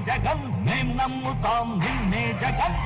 జగం జగన్ మేం నమ్ముతాం నిన్నే జగన్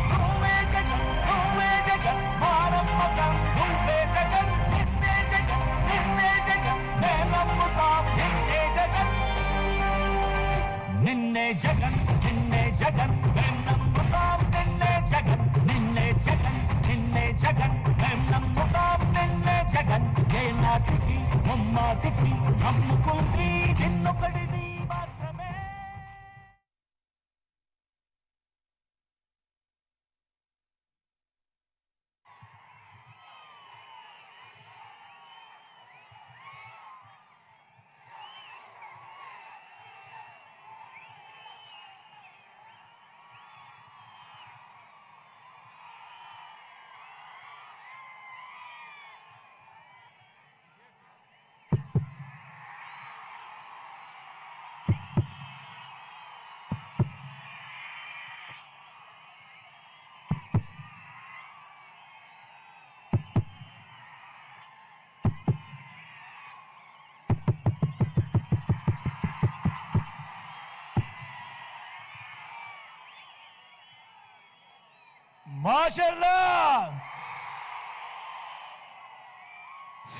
మాషర్లా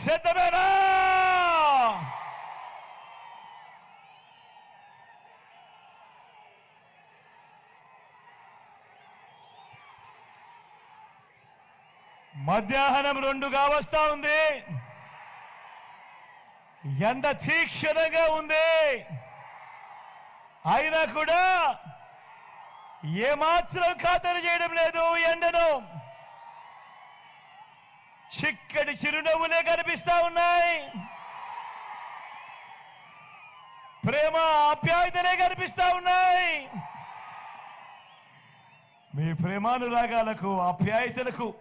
సిద్ధమేనా? మధ్యాహ్నం రెండుగా వస్తా ఉంది. ఎండ తీక్షణంగా ఉంది. అయినా కూడా ఏమాత్రం ఖాతరు చేయడం లేదు ఎండను చిక్కటి చిరునవ్వులే కనిపిస్తా ఉన్నాయి. ప్రేమ ఆప్యాయతలే కనిపిస్తా ఉన్నాయి. మీ ప్రేమానురాగాలకు ఆప్యాయతలకు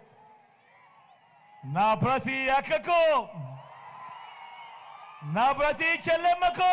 నా ప్రతి అక్కకు నా ప్రతి చెల్లెమ్మకు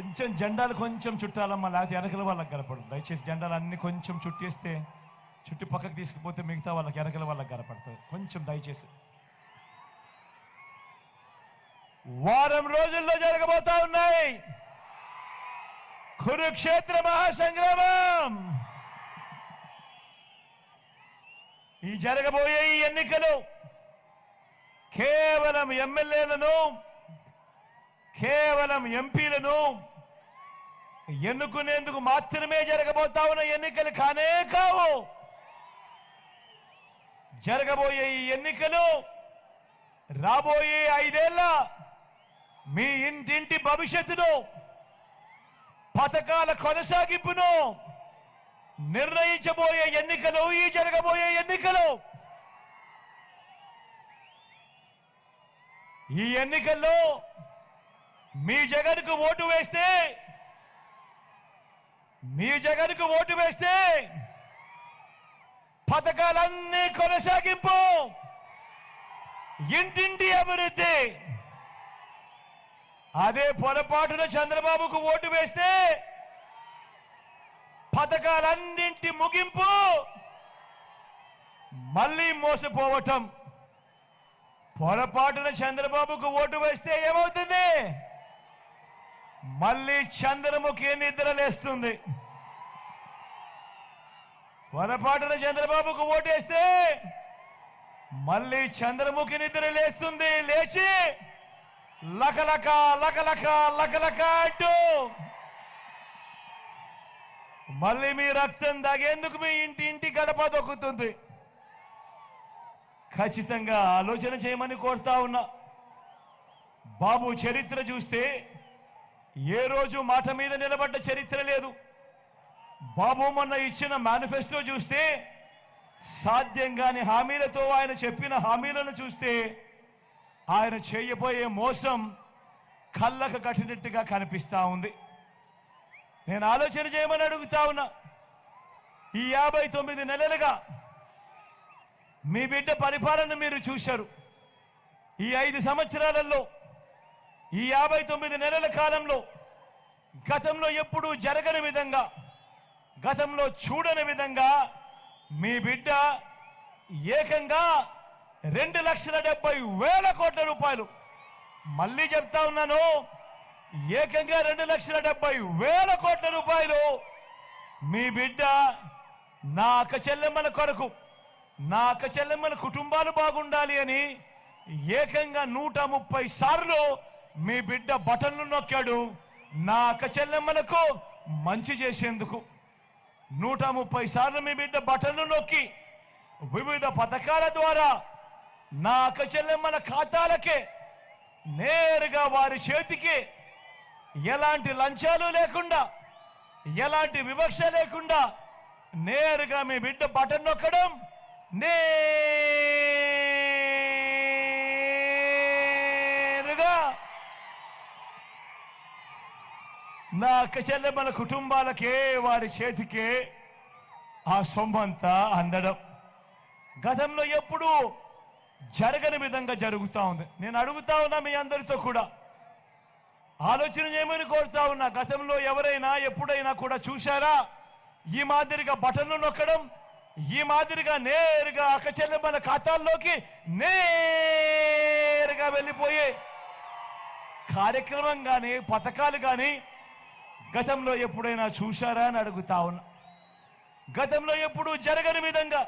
కొంచెం జెండాలు కొంచెం చుట్టాలమ్మా లేకపోతే వెనకల వాళ్ళకి కనపడదు. దయచేసి జెండాలు అన్ని కొంచెం చుట్టేస్తే చుట్టి పక్కకు తీసుకుపోతే మిగతా వాళ్ళకి వెనకల వాళ్ళకి కనపడుతుంది కొంచెం దయచేసి. వారం రోజుల్లో జరగబోతా ఉన్నాయి. కురుక్షేత్ర మహాసంగ్రామం. ఈ జరగబోయే ఈ ఎన్నికలు కేవలం ఎమ్మెల్యేలను కేవలం ఎంపీలను ఎన్నుకునేందుకు మాత్రమే జరగబోతా ఉన్న ఎన్నికలు కానే కావు. జరగబోయే ఈ ఎన్నికలు రాబోయే ఐదేళ్ళ మీ ఇంటింటి భవిష్యత్తును పథకాల కొనసాగింపును నిర్ణయించబోయే ఎన్నికలు ఈ జరగబోయే ఎన్నికలు. ఈ ఎన్నికల్లో మీ జగన్కు ఓటు వేస్తే మీ జగన్కు ఓటు వేస్తే పథకాలన్నీ కొనసాగింపు. ఇంటింటి అభివృద్ధి. అదే పొరపాటున చంద్రబాబుకు ఓటు వేస్తే పథకాలన్నింటి ముగింపు మళ్ళీ మోసపోవటం. పొరపాటున చంద్రబాబుకు ఓటు వేస్తే ఏమవుతుంది? మళ్ళీ చంద్రముఖి నిద్రలేస్తుంది. పొరపాటున చంద్రబాబుకు ఓటేస్తే మళ్ళీ చంద్రముఖి నిద్ర లేస్తుంది లేచి లకలక లకలక లకలక అంటూ మళ్ళీ మీ రక్తం దాగేందుకు మీ ఇంటి ఇంటి గడప దొక్కుతుంది. ఖచ్చితంగా ఆలోచన చేయమని కోరుతా ఉన్నా. బాబు చరిత్ర చూస్తే ఏ రోజు మాట మీద నిలబడ్డ చరిత్ర లేదు. బాబు మొన్న ఇచ్చిన మేనిఫెస్టో చూస్తే సాధ్యం కాని హామీలతో ఆయన చెప్పిన హామీలను చూస్తే ఆయన చేయబోయే మోసం కళ్ళకు కట్టినట్టుగా కనిపిస్తా ఉంది. నేను ఆలోచన చేయమని అడుగుతా ఉన్నా. ఈ యాభై తొమ్మిది నెలలుగా మీ బిడ్డ పరిపాలన మీరు చూశారు. ఈ ఐదు సంవత్సరాలలో ఈ యాభై తొమ్మిది నెలల కాలంలో గతంలో ఎప్పుడూ జరగని విధంగా గతంలో చూడని విధంగా మీ బిడ్డ ఏకంగా రెండు లక్షల డెబ్బై వేల కోట్ల రూపాయలు. మళ్ళీ చెప్తా ఉన్నాను ఏకంగా రెండు లక్షల డెబ్బై వేల కోట్ల రూపాయలు మీ బిడ్డ నా అక్క చెల్లెమ్మల కొరకు నా అక్క చెల్లెమ్మల కుటుంబాలు బాగుండాలి అని ఏకంగా నూట ముప్పై సార్లు మీ బిడ్డ బటన్లు నొక్కాడు. నా అక్క చెల్లెమ్మలకు మంచి చేసేందుకు. నూట ముప్పై సార్లు మీ బిడ్డ బటన్లు నొక్కి వివిధ పథకాల ద్వారా నా అక్క చెల్లెమ్మల ఖాతాలకే నేరుగా వారి చేతికి ఎలాంటి లంచాలు లేకుండా ఎలాంటి వివక్ష లేకుండా నేరుగా మీ బిడ్డ బటన్ నొక్కడం నేరుగా నా అక్క చెల్లెమ్మల కుటుంబాలకే వారి చేతికే ఆ సొమ్మంతా అందడం. గతంలో ఎప్పుడూ జరగని విధంగా జరుగుతూ ఉంది. నేను అడుగుతా ఉన్నా మీ అందరితో కూడా. ఆలోచన చేయమని కోరుతా ఉన్నా. గతంలో ఎవరైనా ఎప్పుడైనా కూడా చూశారా? ఈ మాదిరిగా బటన్లు నొక్కడం ఈ మాదిరిగా నేరుగా అక్కచెల్లెమ్మల ఖాతాల్లోకి నేరుగా వెళ్ళిపోయే కార్యక్రమం కానీ పథకాలు కానీ గతంలో ఎప్పుడైనా చూశారా అని అడుగుతా ఉన్నా. గతంలో ఎప్పుడు జరగని విధంగా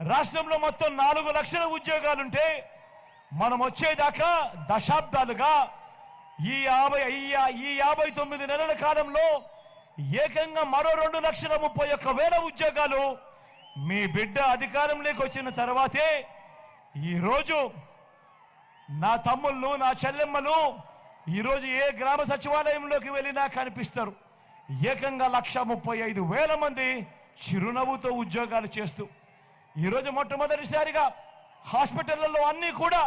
రాష్ట్రంలో మొత్తం నాలుగు లక్షల ఉద్యోగాలుంటే మనం వచ్చేదాకా దశాబ్దాలుగా ఈ యాభై ఈ ఈ యాభై తొమ్మిది నెలల కాలంలో ఏకంగా మరో రెండు లక్షల ముప్పై ఒక్క వేల ఉద్యోగాలు మీ బిడ్డ అధికారంలోకి వచ్చిన తర్వాతే ఈరోజు నా తమ్ముళ్ళు నా చెల్లెమ్మలు ఈరోజు ఏ గ్రామ సచివాలయంలోకి వెళ్ళినా కనిపిస్తారు. ఏకంగా లక్ష ముప్పై ఐదు వేల మంది చిరునవ్వుతో ఉద్యోగాలు చేస్తూ ఈరోజు మొట్టమొదటిసారిగా హాస్పిటళ్ళలో అన్నీ కూడా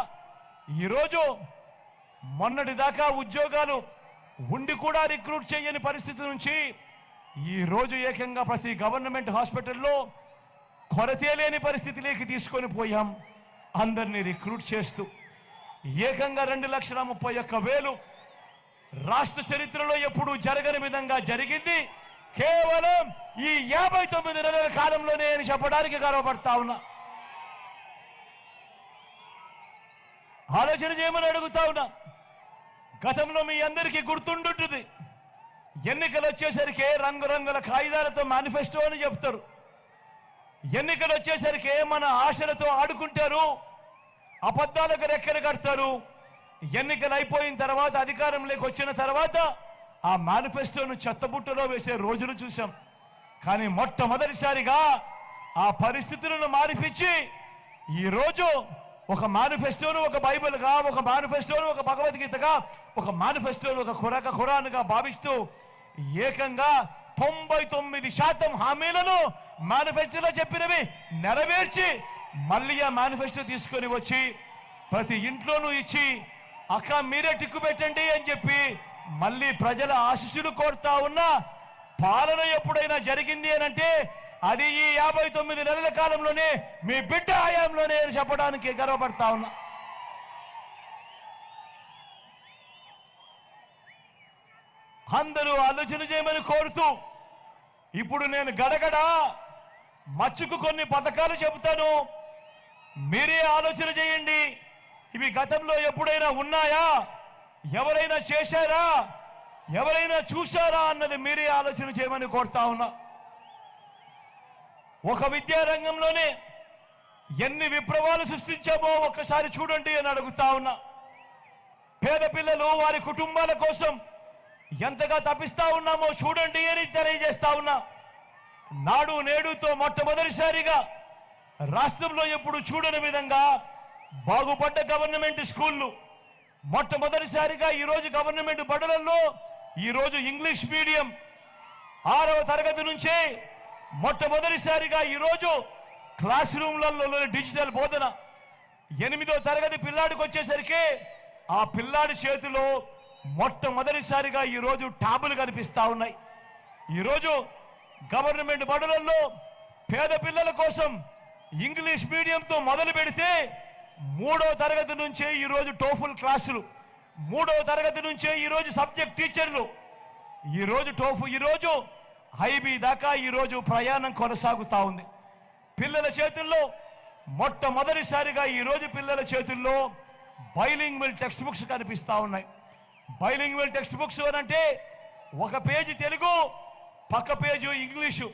ఈరోజు మొన్నటి దాకా ఉద్యోగాలు ఉండి కూడా రిక్రూట్ చేయని పరిస్థితి నుంచి ఈరోజు ఏకంగా ప్రతి గవర్నమెంట్ హాస్పిటల్లో కొరతే లేని పరిస్థితిలోకి తీసుకొని పోయాం. అందరినీ రిక్రూట్ చేస్తూ ఏకంగా రెండు లక్షల ముప్పై ఒక్క వేలు రాష్ట్ర చరిత్రలో ఎప్పుడూ జరగని విధంగా జరిగింది. కేవలం ఈ యాభై తొమ్మిది నెలల కాలంలోనే అని చెప్పడానికి గర్వపడతా ఉన్నా. ఆలోచన చేయమని అడుగుతా ఉన్నా. గతంలో మీ అందరికీ గుర్తుండుంటుంది. ఎన్నికలు వచ్చేసరికి రంగురంగుల కాగితాలతో మేనిఫెస్టో అని చెప్తారు. ఎన్నికలు వచ్చేసరికి మన ఆశలతో ఆడుకుంటారు. అబద్ధాలకు రెక్కలు కడతారు. ఎన్నికలు అయిపోయిన తర్వాత అధికారంలోకి వచ్చిన తర్వాత ఆ మేనిఫెస్టోను చెత్తబుట్టలో వేసే రోజులు చూసాం కానీ మొట్టమొదటిసారిగా ఆ పరిస్థితులను మారిపించి ఈరోజు ఒక మేనిఫెస్టోను ఒక బైబిల్గా ఒక మేనిఫెస్టోను ఒక భగవద్గీతగా ఒక మేనిఫెస్టోను ఒక ఖురాక ఖురాన్గా భావిస్తూ ఏకంగా తొంభై తొమ్మిది శాతం హామీలను మేనిఫెస్టోలో చెప్పినవి నెరవేర్చి మళ్ళీ ఆ మేనిఫెస్టో తీసుకొని వచ్చి ప్రతి ఇంట్లోనూ ఇచ్చి అక్క మీరే టిక్కు పెట్టండి అని చెప్పి మళ్ళీ ప్రజల ఆశీస్సులు కోరుతా ఉన్నా పాలన ఎప్పుడైనా జరిగింది అని అంటే అది ఈ యాభై తొమ్మిది నెలల కాలంలోనే మీ బిడ్డ హయాంలోనే అని చెప్పడానికి గర్వపడతా ఉన్నా. అందరూ ఆలోచన చేయమని కోరుతూ ఇప్పుడు నేను గడగడ మచ్చుకు కొన్ని పథకాలు చెబుతాను. మీరే ఆలోచన చేయండి. ఇవి గతంలో ఎప్పుడైనా ఉన్నాయా? ఎవరైనా చేశారా? ఎవరైనా చూశారా అన్నది మీరే ఆలోచన చేయమని కోరుతా ఉన్నా. ఒక విద్యారంగంలోనే ఎన్ని విప్లవాలు సృష్టించామో ఒక్కసారి చూడండి అని అడుగుతా ఉన్నా. పేద పిల్లలు వారి కుటుంబాల కోసం ఎంతగా తప్పిస్తా ఉన్నామో చూడండి అని తెలియజేస్తా ఉన్నా. నాడు నేడుతో మొట్టమొదటిసారిగా రాష్ట్రంలో ఎప్పుడు చూడని విధంగా బాగుపడ్డ గవర్నమెంట్ స్కూళ్ళు. మొట్టమొదటిసారిగా ఈరోజు గవర్నమెంట్ బడులలో ఈరోజు ఇంగ్లీష్ మీడియం ఆరవ తరగతి నుంచే మొట్టమొదటిసారిగా ఈరోజు క్లాస్ రూమ్లలో డిజిటల్ బోధన. ఎనిమిదో తరగతి పిల్లాడికి వచ్చేసరికి ఆ పిల్లాడి చేతిలో మొట్టమొదటిసారిగా ఈరోజు ట్యాబులు కనిపిస్తా ఉన్నాయి. ఈరోజు గవర్నమెంట్ బడులలో పేద పిల్లల కోసం ఇంగ్లీష్ మీడియంతో మొదలు పెడితే మూడో తరగతి నుంచే ఈరోజు టోఫుల్ క్లాసులు. మూడో తరగతి నుంచే ఈరోజు సబ్జెక్ట్ టీచర్లు. ఈరోజు టోఫు ఈరోజు హైబీ దాకా ఈరోజు ప్రయాణం కొనసాగుతా ఉంది. పిల్లల చేతుల్లో మొట్టమొదటిసారిగా ఈరోజు పిల్లల చేతుల్లో బైలింగ్ విల్ టెక్స్ట్ బుక్స్ కనిపిస్తూ ఉన్నాయి. బైలింగ్ మిల్ టెక్స్ట్ బుక్స్ అంటే ఒక పేజీ తెలుగు పక్క పేజీ ఇంగ్లీషు.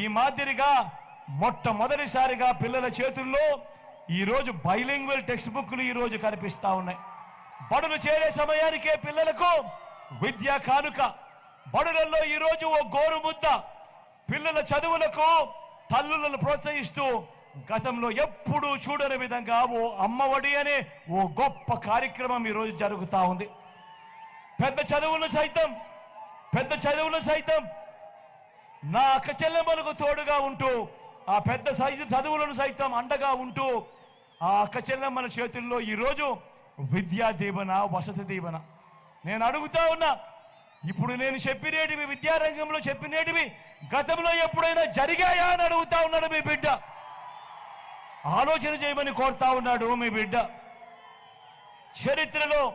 ఈ మాదిరిగా మొట్టమొదటిసారిగా పిల్లల చేతుల్లో ఈరోజు బైలింగ్వల్ టెక్స్ట్ బుక్లు ఈరోజు కనిపిస్తా ఉన్నాయి. బడులు చేరే సమయానికే పిల్లలకు విద్యా కానుక. బడులలో ఈరోజు ఓ గోరు ముద్ద. పిల్లల చదువులకు తల్లులను ప్రోత్సహిస్తూ గతంలో ఎప్పుడూ చూడని విధంగా ఓ అమ్మఒడి అనే ఓ గొప్ప కార్యక్రమం ఈరోజు జరుగుతా ఉంది. పెద్ద చదువులు సైతం పెద్ద చదువులు సైతం నా అక్క చెల్లెమ్మలకు తోడుగా ఉంటూ ఆ పెద్ద సైజు చదువులను సైతం అండగా ఉంటూ ఆ అక్కచెల్లెం మన చేతుల్లో ఈరోజు విద్యా దీవెన వసతి దీవెన. నేను అడుగుతా ఉన్నా ఇప్పుడు నేను చెప్పినేటివి విద్యారంగంలో చెప్పినేటివి గతంలో ఎప్పుడైనా జరిగాయా అని అడుగుతా ఉన్నాడు మీ బిడ్డ. ఆలోచన చేయమని కోరుతా ఉన్నాడు మీ బిడ్డ. చరిత్రలో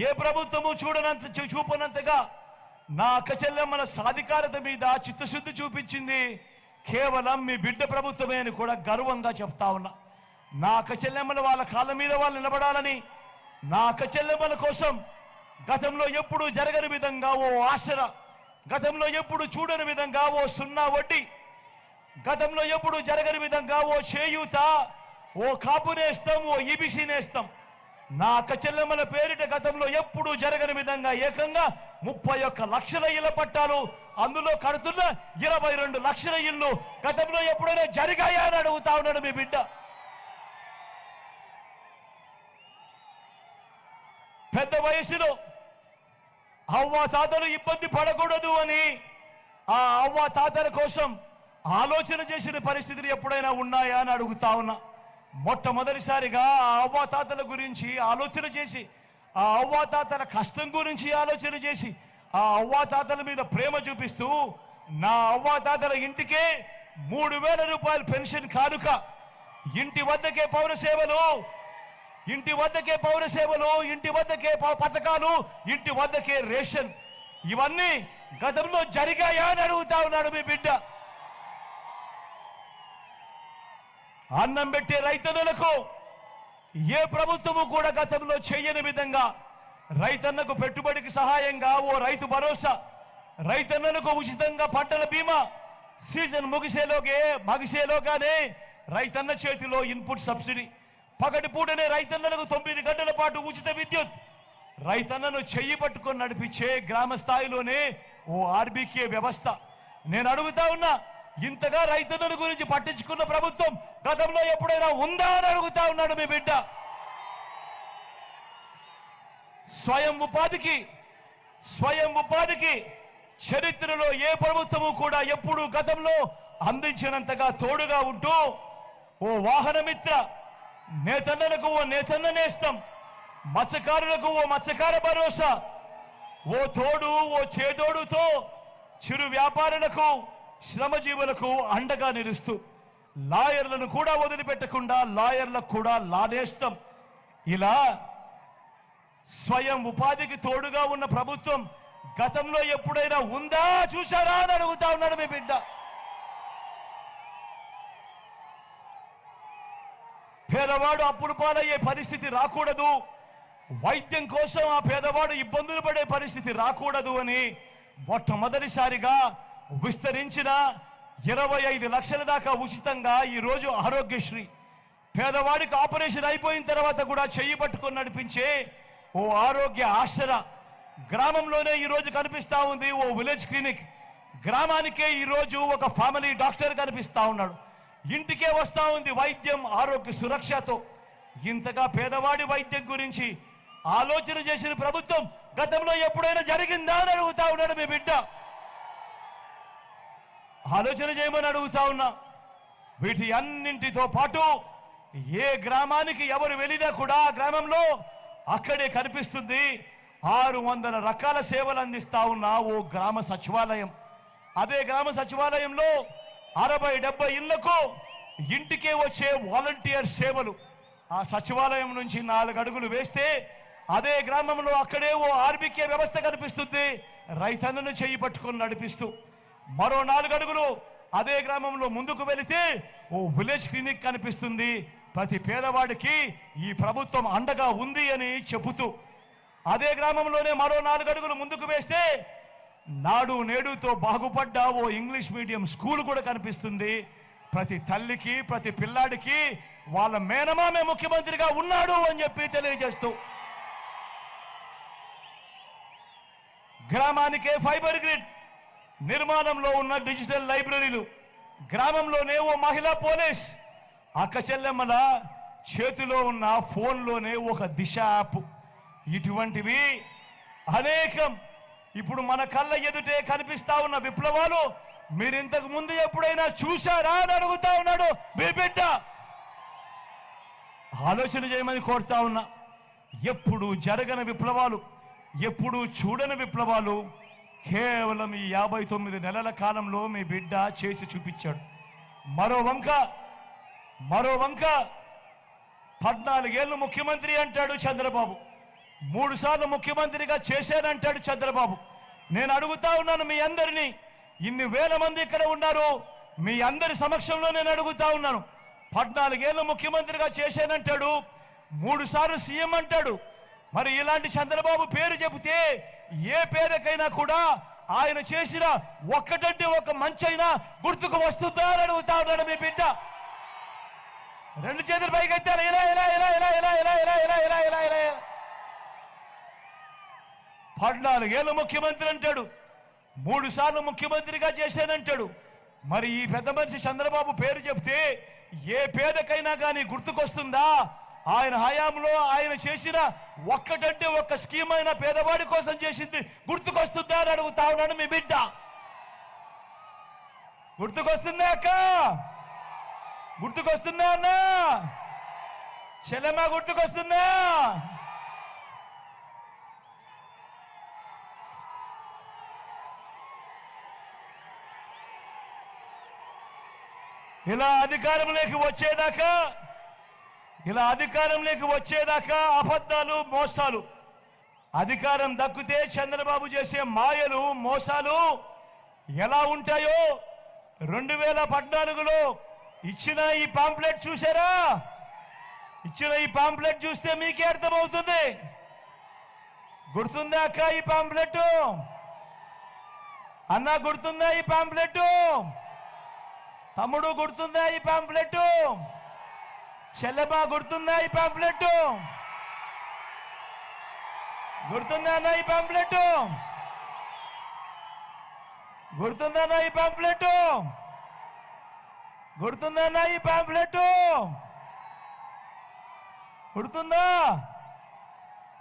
ఏ ప్రభుత్వము చూడనంత చూ- చూపనంతగా నా అక్క చెల్లెమ్మల సాధికారత మీద చిత్తశుద్ధి చూపించింది కేవలం మీ బిడ్డ ప్రభుత్వమే అని కూడా గర్వంగా చెప్తా ఉన్నా. నా అక్క చెల్లెమ్మలు వాళ్ళ కాళ్ళ మీద వాళ్ళు నిలబడాలని నా అక్క చెల్లెమ్మల కోసం గతంలో ఎప్పుడు జరగని విధంగా ఓ ఆసర గతంలో ఎప్పుడు చూడని విధంగా ఓ సున్నా వడ్డీ గతంలో ఎప్పుడు జరగని విధంగా ఓ చేయూత ఓ కాపునేస్తాం ఓ ఈబీసీ నేస్తాం. నా అక్క చెల్లెమ్మల పేరిట గతంలో ఎప్పుడు జరగని విధంగా ఏకంగా ముప్పై ఒక్క లక్షల ఇళ్ళ పట్టాలు అందులో కడుతున్న ఇరవై రెండు లక్షల ఇల్లు గతంలో ఎప్పుడైనా జరిగాయా అని అడుగుతా ఉన్నాడు మీ బిడ్డ. పెద్ద అవ్వ తాతలు ఇబ్బంది పడకూడదు అని ఆ అవ్వ తాతల కోసం ఆలోచన చేసిన పరిస్థితులు ఎప్పుడైనా ఉన్నాయా అని అడుగుతా ఉన్నా. మొట్టమొదటిసారిగా ఆ అవ్వ తాతల గురించి ఆలోచన చేసి ఆ అవ్వ తాతల కష్టం గురించి ఆలోచన చేసి ఆ అవ్వ తాతల మీద ప్రేమ చూపిస్తూ నా అవ్వ తాతల ఇంటికే మూడు వేల రూపాయల పెన్షన్ కానుక. ఇంటి వద్దకే పౌర సేవలు ఇంటి వద్దకే పౌర సేవలు ఇంటి వద్దకే పథకాలు ఇంటి వద్దకే రేషన్. ఇవన్నీ గతంలో జరిగాయా అని అడుగుతా ఉన్నాడు మీ బిడ్డ. అన్నం పెట్టే రైతన్నులకు ఏ ప్రభుత్వము కూడా గతంలో చేయని విధంగా రైతన్నకు పెట్టుబడికి సహాయంగా ఓ రైతు భరోసా. రైతన్నలకు ఉచితంగా పంటల బీమా. సీజన్ ముగిసేలోగే మగిసేలోగానే రైతన్న చేతిలో ఇన్పుట్ సబ్సిడీ. పగటిపూటనే రైతన్నలకు తొమ్మిది గంటల పాటు ఉచిత విద్యుత్. రైతన్నను చెయ్యి పట్టుకొని నడిపించే గ్రామ స్థాయిలోనే ఓ ఆర్బీకే వ్యవస్థ. నేను అడుగుతా ఉన్నా ఇంతగా రైతన్నుల గురించి పట్టించుకున్న ప్రభుత్వం గతంలో ఎప్పుడైనా ఉందా అని అడుగుతా ఉన్నాడు మీ బిడ్డ. స్వయం ఉపాధికి స్వయం ఉపాధికి చరిత్రలో ఏ ప్రభుత్వము కూడా ఎప్పుడు గతంలో అందించినంతగా తోడుగా ఉంటూ ఓ వాహనమిత్ర నేతన్నలకు ఓ నేతన్న నేస్తం మత్స్యకారులకు ఓ మత్స్యకార భరోసా. ఓ తోడు ఓ చేదోడుతో చిరు వ్యాపారులకు శ్రమజీవులకు అండగా నిలుస్తూ. లాయర్లను కూడా వదిలిపెట్టకుండా లాయర్లకు కూడా లానేస్తాం ఇలా స్వయం ఉపాధికి తోడుగా ఉన్న ప్రభుత్వం గతంలో ఎప్పుడైనా ఉందా చూశారా అని అడుగుతా ఉన్నాడు మీ బిడ్డ. పేదవాడు అప్పులు పాలయ్యే పరిస్థితి రాకూడదు. వైద్యం కోసం ఆ పేదవాడు ఇబ్బందులు పడే పరిస్థితి రాకూడదు అని మొట్టమొదటిసారిగా విస్తరించిన ఇరవై ఐదు లక్షల దాకా ఉచితంగా ఈరోజు ఆరోగ్యశ్రీ. పేదవాడికి ఆపరేషన్ అయిపోయిన తర్వాత కూడా చెయ్యి పట్టుకొని నడిపించే ఓ ఆరోగ్య ఆసరా. గ్రామంలోనే ఈరోజు కనిపిస్తూ ఉంది ఓ విలేజ్ క్లినిక్. గ్రామానికే ఈరోజు ఒక ఫ్యామిలీ డాక్టర్ కనిపిస్తూ ఉన్నాడు. ఇంటికే వస్తా ఉంది వైద్యం ఆరోగ్య సురక్షతో. ఇంతగా పేదవాడి వైద్యం గురించి ఆలోచన చేసిన ప్రభుత్వం గతంలో ఎప్పుడైనా జరిగిందా అని అడుగుతా ఉన్నాడు మీ బిడ్డ. ఆలోచన చేయమని అడుగుతా ఉన్నా. వీటి అన్నింటితో పాటు ఏ గ్రామానికి ఎవరు వెళ్ళినా కూడా ఆ గ్రామంలో అక్కడే కనిపిస్తుంది ఆరు వందల రకాల సేవలు అందిస్తా ఉన్న ఓ గ్రామ సచివాలయం. అదే గ్రామ సచివాలయంలో అరవై డెబ్బై ఇళ్ళకు ఇంటికే వచ్చే వాలంటీర్ సేవలు. ఆ సచివాలయం నుంచి నాలుగు అడుగులు వేస్తే అదే గ్రామంలో అక్కడే ఓ ఆర్బికే వ్యవస్థ కనిపిస్తుంది. రైతన్నను చేయి పట్టుకొని నడిపిస్తూ మరో నాలుగు అడుగులు అదే గ్రామంలో ముందుకు వెళితే ఓ విలేజ్ క్లినిక్ కనిపిస్తుంది. ప్రతి పేదవాడికి ఈ ప్రభుత్వం అండగా ఉంది అని చెబుతూ అదే గ్రామంలోనే మరో నాలుగు అడుగులు ముందుకు వేస్తే నాడు నేడుతో బాగుపడ్డ ఓ ఇంగ్లీష్ మీడియం స్కూల్ కూడా కనిపిస్తుంది. ప్రతి తల్లికి ప్రతి పిల్లాడికి వాళ్ళ మేనమామే ముఖ్యమంత్రిగా ఉన్నాడు అని చెప్పి తెలియజేస్తూ. గ్రామానికే ఫైబర్ గ్రిడ్ నిర్మాణంలో ఉన్న డిజిటల్ లైబ్రరీలు గ్రామంలోనే ఓ మహిళా పోలీస్. అక్క చెల్లెమ్మల చేతిలో ఉన్న ఫోన్లోనే ఒక దిశ యాప్. ఇటువంటివి అనేకం ఇప్పుడు మన కళ్ళ ఎదుటే కనిపిస్తా ఉన్న విప్లవాలు మీరు ఇంతకు ముందు ఎప్పుడైనా చూశారా అని అడుగుతా ఉన్నాడు. మీ బిడ్డ! ఆలోచన చేయమని కోరుతా ఉన్నా. ఎప్పుడు జరగని విప్లవాలు ఎప్పుడు చూడని విప్లవాలు కేవలం ఈ యాభై తొమ్మిది నెలల కాలంలో మీ బిడ్డ చేసి చూపించాడు. మరో వంక మరో వంక. పద్నాలుగేళ్ళు ముఖ్యమంత్రి అంటాడు చంద్రబాబు. మూడు సార్లు ముఖ్యమంత్రిగా చేశానంటాడు చంద్రబాబు నేను అడుగుతా ఉన్నాను మీ అందరినీ ఇన్ని వేల మంది ఇక్కడ ఉన్నారు మీ అందరి సమక్షంలో నేను అడుగుతా ఉన్నాను పద్నాలుగేళ్ళు ముఖ్యమంత్రిగా చేశానంటాడు మూడు సార్లు సీఎం అంటాడు మరి ఇలాంటి చంద్రబాబు పేరు చెబితే ఏ పేరుకైనా కూడా ఆయన చేసిన ఒక్కటంటే ఒక మంచైనా గుర్తుకు వస్తుందా అని అడుగుతా ఉన్నాడు మీ బిడ్డ రెండు చేతులు పైకి ఎత్తారు ఇలా ఇలా ఇలా ఇలా ఇలా ఇలా ఇలా ఇలా ఇలా ఇలా ఇలా ఇలా పద్నాలుగేళ్ళు ముఖ్యమంత్రి అంటాడు. మూడు సార్లు ముఖ్యమంత్రిగా చేశానంటాడు. మరి ఈ పెద్ద మనిషి చంద్రబాబు పేరు చెప్తే ఏ పేదకైనా కానీ గుర్తుకొస్తుందా? ఆయన హయాంలో ఆయన చేసిన ఒక్కటంటే ఒక్క స్కీమ్ అయినా పేదవాడి కోసం చేసింది గుర్తుకొస్తుందా అని అడుగుతా ఉన్నాను మీ బిడ్డ. గుర్తుకొస్తుందా అక్క? గుర్తుకొస్తుందా అన్నా? చెల్లెమ్మ గుర్తుకొస్తుందా? ఇలా అధికారంలోకి వచ్చేదాకా ఇలా అధికారంలోకి వచ్చేదాకా అబద్ధాలు మోసాలు. అధికారం దక్కితే చంద్రబాబు చేసే మాయలు మోసాలు ఎలా ఉంటాయో రెండు వేల పద్నాలుగులో ఇచ్చిన ఈ పాంప్లెట్ చూసారా ఇచ్చిన ఈ పాంప్లెట్ చూస్తే మీకే అర్థమవుతుంది. గుర్తుందా అక్క ఈ పాంప్లెట్ అన్న గుర్తుందా ఈ పాంప్లెట్ తమ్ముడు గుర్తుందా ఈ పాంప్లెట్ చెల్లెమ్మ గుర్తుందా ఈ పాంప్లెట్ గుర్తుందా ఈ పాంప్లెట్ గుర్తుందా ఈ పాంప్లెట్ గుర్తుందా ఈ పాంప్లెట్ గుర్తుందా?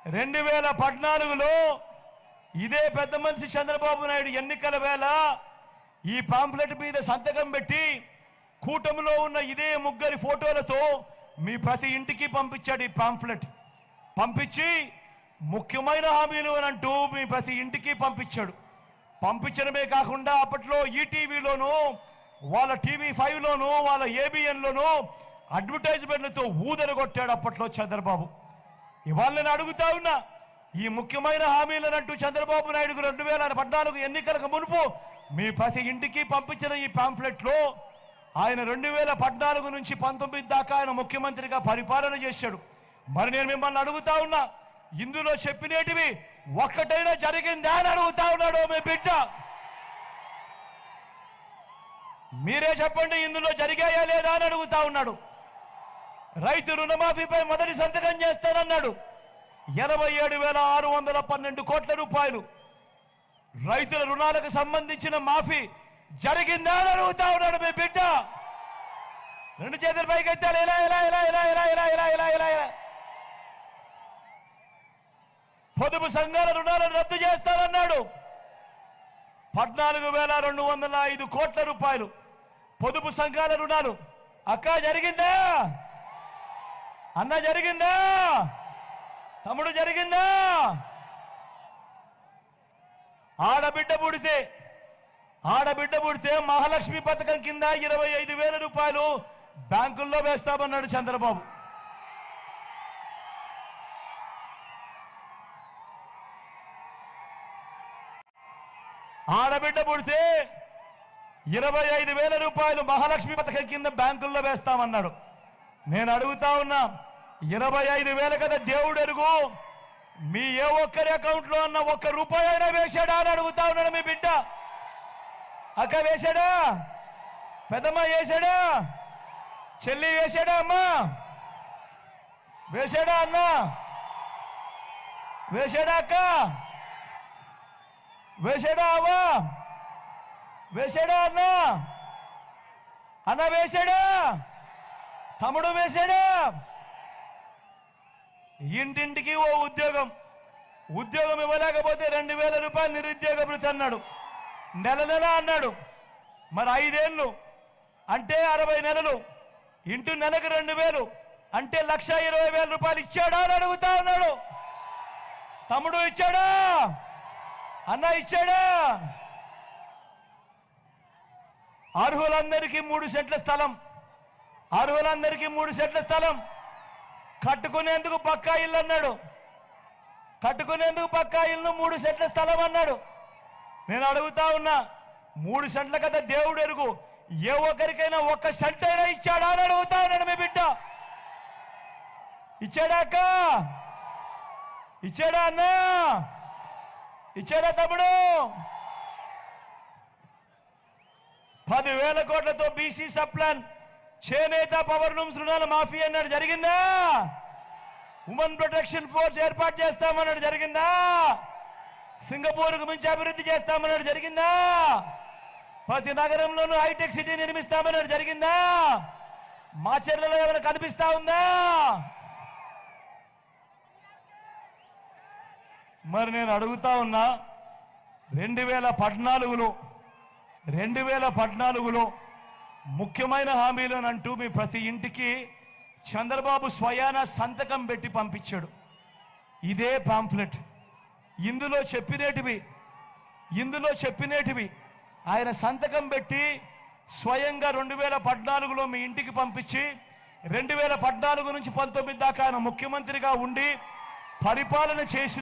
రెండు వేల పద్నాలుగులో ఇదే పెద్ద మనిషి చంద్రబాబు నాయుడు ఎన్నికల వేళ ఈ పాంప్లెట్ మీద సంతకం పెట్టి కూటమిలో ఉన్న ఇదే ముగ్గురి ఫోటోలతో మీ ప్రతి ఇంటికి పంపించాడు ఈ పాంప్లెట్ పంపించి ముఖ్యమైన హామీలు అని అంటూ మీ ప్రతి ఇంటికి పంపించాడు. పంపించడమే కాకుండా అప్పట్లో ఈటీవీలోను వాళ్ళ టీవీ ఫైవ్లోను వాళ్ళ ఏబిఎన్లోను అడ్వర్టైజ్మెంట్లతో ఊదరగొట్టాడు అప్పట్లో చంద్రబాబు. ఇవాళ నేను అడుగుతా ఉన్నా ఈ ముఖ్యమైన హామీలనంటూ చంద్రబాబు నాయుడు రెండు వేల పద్నాలుగు ఎన్నికలకు మునుపు మీ ప్రతి ఇంటికి పంపించిన ఈ పాంఫ్లెట్లో ఆయన రెండు వేల పద్నాలుగు నుంచి పంతొమ్మిది దాకా ఆయన ముఖ్యమంత్రిగా పరిపాలన చేశాడు. మరి నేను మిమ్మల్ని అడుగుతా ఉన్నా ఇందులో చెప్పినేటివి ఒక్కటైనా జరిగిందా అని అడుగుతా ఉన్నాడు మీ బిడ్డ. మీరే చెప్పండి ఇందులో జరిగాయా లేదా అని అడుగుతా ఉన్నాడు. రైతు రుణమాఫీపై మొదటి సంతకం చేస్తానన్నాడు. ఎనభై ఏడు వేల ఆరు వందల పన్నెండు కోట్ల రూపాయలు రైతుల రుణాలకు సంబంధించిన మాఫీ జరిగిందా అని అడుగుతా ఉన్నాడు మీ బిడ్డ. రెండు చేతుల పైకి ఎత్తాలి. ఇలా ఇలా ఇలా ఇలా ఇలా ఇలా ఇలా ఇలా ఇలా ఇలా. పొదుపు సంఘాల రుణాలను రద్దు చేస్తానన్నాడు. పద్నాలుగు వేల రెండు వందల ఐదు కోట్ల రూపాయలు పొదుపు సంఘాల రుణాలు. అక్క జరిగిందా? అన్న జరిగిందా? తమ్ముడు జరిగిందా? ఆడబిడ్డ పుడితే ఆడబిడ్డ పుడితే మహాలక్ష్మి పథకం కింద ఇరవై ఐదు వేల రూపాయలు బ్యాంకుల్లో వేస్తామన్నాడు చంద్రబాబు. ఆడబిడ్డ పుడితే ఇరవై ఐదు వేల రూపాయలు మహాలక్ష్మి పథకం కింద బ్యాంకుల్లో వేస్తామన్నాడు. నేను అడుగుతా ఉన్నా ఇరవై ఐదు వేల కదా దేవుడు ఎరుగు మీ ఏ ఒక్కరి అకౌంట్లో అన్న ఒక్క రూపాయి అయినా వేశాడా అని అడుగుతా ఉన్నాడు మీ బిడ్డ. అక్క వేశాడా? పెద్దమ్మ వేశాడా? చెల్లి వేశాడా అమ్మా? వేశాడా అన్న? వేశాడా అక్క? వేశాడా అవ్వా? వేశాడా అన్న? అన్న వేశాడా? తమ్ముడు వేశాడా? ఇంటింటికి ఓ ఉద్యోగం. ఉద్యోగం ఇవ్వలేకపోతే రెండు వేల రూపాయలు నిరుద్యోగ భృతి అన్నాడు. నెల నెల అన్నాడు. మరి ఐదేళ్ళు అంటే అరవై నెలలు. ఇంటి నెలకు రెండు వేలు అంటే లక్ష ఇరవై వేల రూపాయలు ఇచ్చాడా అని అడుగుతా ఉన్నాడు. తమ్ముడు ఇచ్చాడా? అన్న ఇచ్చాడా? అర్హులందరికీ మూడు సెంట్ల స్థలం. అర్హులందరికీ మూడు సెంట్ల స్థలం. కట్టుకునేందుకు పక్కా ఇల్లు అన్నాడు. కట్టుకునేందుకు పక్కా ఇల్లు మూడు సెంట్ల స్థలం అన్నాడు. నేను అడుగుతా ఉన్నా మూడు సెంట్ల కదా దేవుడు ఎరుగు. ఏ ఒక్కరికైనా ఒక్క సెంట్ అయినా ఇచ్చాడా అని అడుగుతా ఉన్నాడు మీ బిడ్డ. ఇచ్చాడా అక్క? ఇచ్చాడా అన్నా? ఇచ్చాడా తమ్ముడు? పదివేల కోట్లతో బీసీ సప్లాన్ చేనేత పవర్ లూమ్స్ రుణాల మాఫీ అన్నాడు జరిగిందా? ఉమెన్ ప్రొటెక్షన్ ఫోర్స్ ఏర్పాటు చేస్తామన్నాడు జరిగిందా? సింగపూర్కు మించి అభివృద్ధి చేస్తామన్నాడు జరిగిందా? ప్రతి నగరంలోనూ హైటెక్ సిటీ నిర్మిస్తామన్నాడు జరిగిందా? మా చెర్లలో ఏమైనా కనిపిస్తా ఉందా? మరి నేను అడుగుతా ఉన్నా రెండు వేల పద్నాలుగులో రెండు వేల పద్నాలుగులో ముఖ్యమైన హామీలను అంటూ మీ ప్రతి ఇంటికి చంద్రబాబు స్వయాన సంతకం పెట్టి పంపించాడు. ఇదే పాంఫ్లెట్. ఇందులో చెప్పినేటివి ఇందులో చెప్పినేటివి. ఆయన సంతకం పెట్టి స్వయంగా రెండు వేల పద్నాలుగులో మీ ఇంటికి పంపించి రెండు వేల పద్నాలుగు నుంచి పంతొమ్మిది దాకా ఆయన ముఖ్యమంత్రిగా ఉండి పరిపాలన చేసి